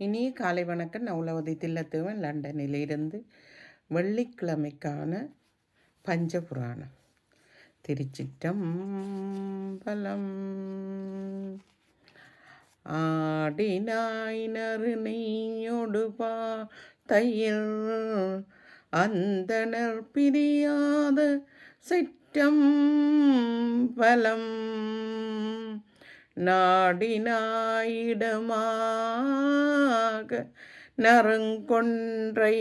இனிய காலை வணக்கம். நவுலவதி தில்லத்துவன். லண்டனிலிருந்து வெள்ளிக்கிழமைக்கான பஞ்சபுராணம். திருச்சிற்றம்பலம். ஆடினாய் நறு நெய்யொடு பா தையில் அந்தனர் பிரியாத சிற்றம் பலம் நாடினாயிடமாக நறுங்கொன்றை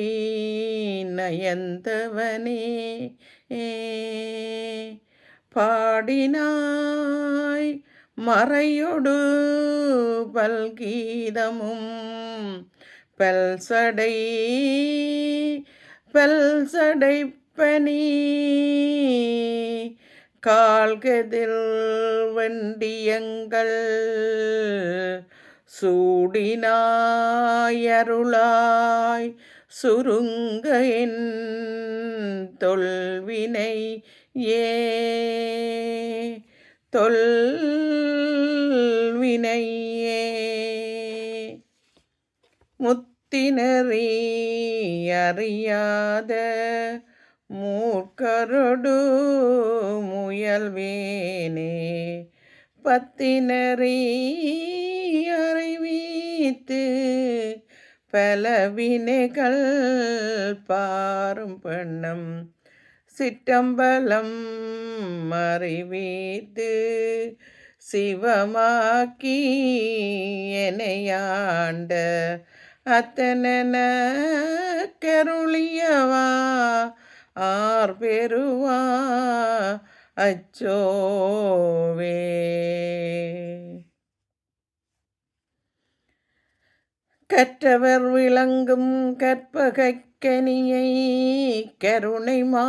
நயந்தவனே. பாடினாய் மறையொடு பல்கீதமும் பல்சடை பல்சடை பனி கால்கதில் வண்டியங்கள் சூடினாயருளாய் சுருங்க என் தொல்வினை ஏ. தொல்வினையே முத்தினறி அறியாத மூக்கரொடு முயல்வேனே பத்தினறி அறிவித்து பலவினைகள் பாரும் பெண்ணம் சிற்றம்பலம் அறிவித்து சிவமாக்கி என்னையாண்ட அத்தனன கருளியவா ஆர் பெறுவா அச்சோவே. கற்றவர் விளங்கும் கற்பகைக்கனியை கருணை மா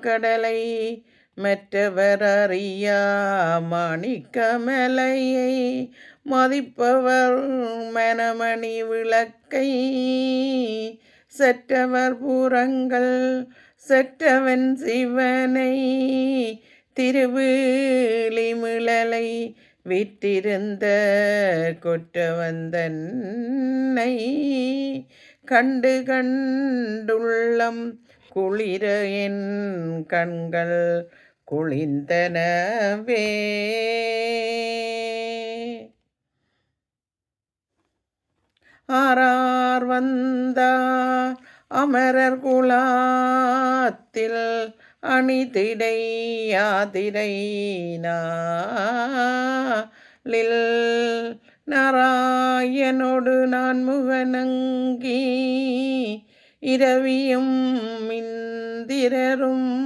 கடலை மற்றவர் அறியா மாணிக்கமலையை மதிப்பவர் மனமணி விளக்கை செற்றவர் பூரங்கள் செற்றவன் சிவனை திருவிழிமிழலை விட்டிருந்த கொற்றவந்தன்னை கண்டு கண்டுள்ளம் குளிர என் கண்கள் குளிந்தனவே. ஆரார் வந்தார் அமரர் குலாத்தில் அணிதிடை யாதிரை நாளில் நாராயணோடு நான் முகநங்கி இரவியும் இந்திரரும்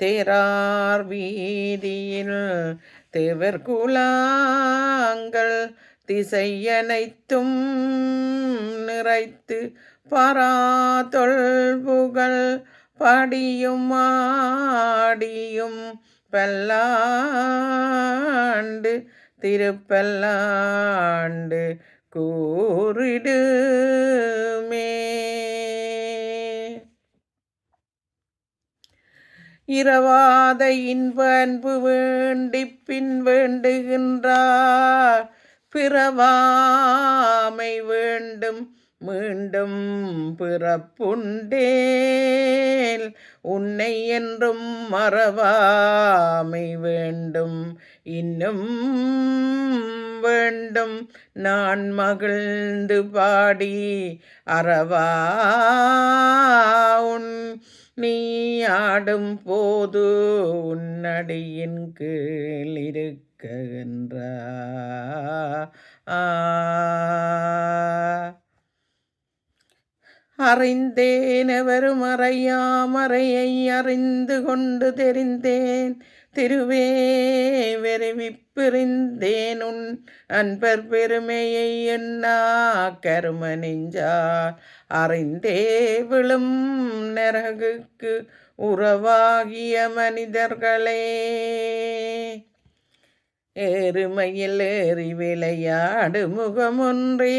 தேரார் வீதியில் தேவர் குலாங்கள் திசையனைத்தும் நிறைத்து பராதொல்புகள் படியும் ஆடியும் பல்லாண்டு திருப்பல்லாண்டு கூறிடுமே இரவாத இன்ப அன்பு வேண்டி பின் வேண்டுகின்றார் பிறவாமை வேண்டும் மீண்டும் பிறப்புண்டேல் உன்னை என்றும் மறவாமை வேண்டும் இன்னும் வேண்டும். நான் மகிழ்ந்து பாடி அறவா உன் நீ ஆடும் போது உன்னடியின் கீழ் இருக்கின்ற ஆ அறிந்தேன் எவரும் அறையாமறையை அறிந்து கொண்டு தெரிந்தேன். திருவே பிரிந்தேன் உன் அன்பர் பெருமையை என்னா கரும நெஞ்சார் அறிந்தே விழும் நரகுக்கு உறவாகிய மனிதர்களே. ஏறுமையில் ஏறி விளையாடு முகமொன்றே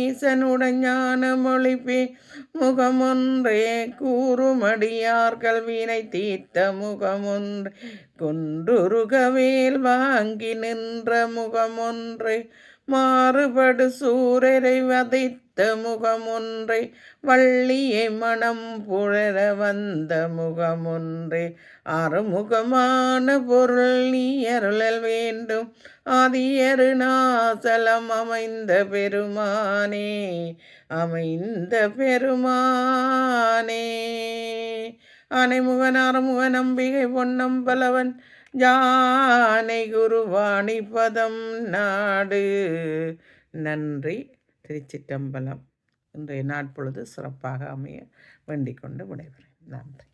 ஈசனுடன் ஞான மொழிப்பே முகமொன்றே கூறுமடியார் கல்வினை தீர்த்த முகமொன்றே. குன்றுருகவேல் வாங்கி நின்ற முகமொன்றே. மாறுபடு சூரரை வதைத்த முகமொன்றை வள்ளியை மனம் புழற வந்த முகமொன்றே. அறுமுகமான பொருள் நீ அருளல் வேண்டும் ஆதியரு நாசலம் அமைந்த பெருமானே அமைந்த பெருமானே. அனைமுகன் அறமுக நம்பிகை பொன்னம்பலவன் ஜானை குருவாணி பதம் நாடு. நன்றி. திருச்சிட்டம்பலம் இன்றைய நாட்பொழுது சிறப்பாக அமைய வேண்டிக் கொண்டு விடைபெறேன். நன்றி.